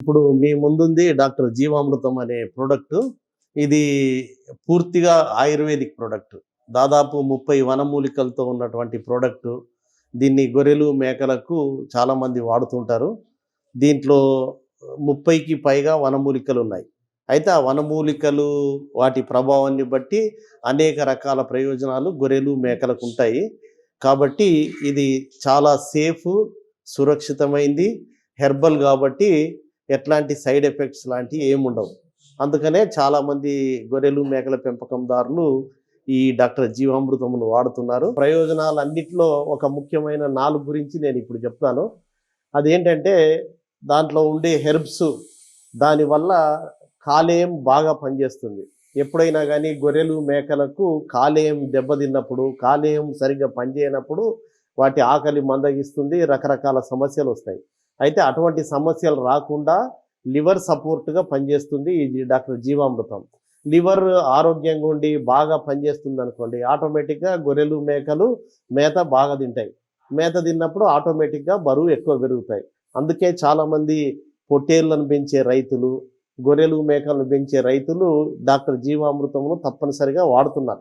ఇప్పుడు మీ ముందుంది డాక్టర్ జీవామృతం అనే ప్రోడక్ట్. ఇది పూర్తిగా ఆయుర్వేదిక్ ప్రోడక్ట్. దాదాపు ముప్పై వనమూలికలతో ఉన్నటువంటి ప్రోడక్ట్. దీన్ని గొర్రెలు మేకలకు చాలామంది వాడుతుంటారు. దీంట్లో ముప్పైకి పైగా వనమూలికలు ఉన్నాయి. అయితే ఆ వనమూలికలు వాటి ప్రభావాన్ని బట్టి అనేక రకాల ప్రయోజనాలు గొర్రెలు మేకలకు ఉంటాయి. కాబట్టి ఇది చాలా సేఫ్ సురక్షితమైంది. హెర్బల్ కాబట్టి ఎట్లాంటి సైడ్ ఎఫెక్ట్స్ లాంటివి ఏముండవు అందుకనే చాలామంది గొర్రెలు మేకల పెంపకందారులు ఈ డాక్టర్ జీవామృతమును వాడుతున్నారు. ప్రయోజనాలు అన్నిటిలో ఒక ముఖ్యమైన నాలుగు గురించి నేను ఇప్పుడు చెప్తాను. అదేంటంటే దాంట్లో ఉండే హెర్బ్స్ దానివల్ల కాలేయం బాగా పనిచేస్తుంది. ఎప్పుడైనా కానీ గొర్రెలు మేకలకు కాలేయం దెబ్బతిన్నప్పుడు కాలేయం సరిగ్గా పనిచేయనప్పుడు వాటి ఆకలి మందగిస్తుంది రకరకాల సమస్యలు వస్తాయి. అయితే అటువంటి సమస్యలు రాకుండా లివర్ సపోర్ట్గా పనిచేస్తుంది ఈ డాక్టర్ జీవామృతం. లివర్ ఆరోగ్యంగా ఉండి బాగా పనిచేస్తుంది అనుకోండి ఆటోమేటిక్గా గొర్రెలు మేకలు మేత బాగా తింటాయి. మేత తిన్నప్పుడు ఆటోమేటిక్గా బరువు ఎక్కువ పెరుగుతాయి. అందుకే చాలామంది పొట్టేళ్ళను పెంచే రైతులు గొర్రెలు మేకలను పెంచే రైతులు డాక్టర్ జీవామృతమును తప్పనిసరిగా వాడుతున్నారు.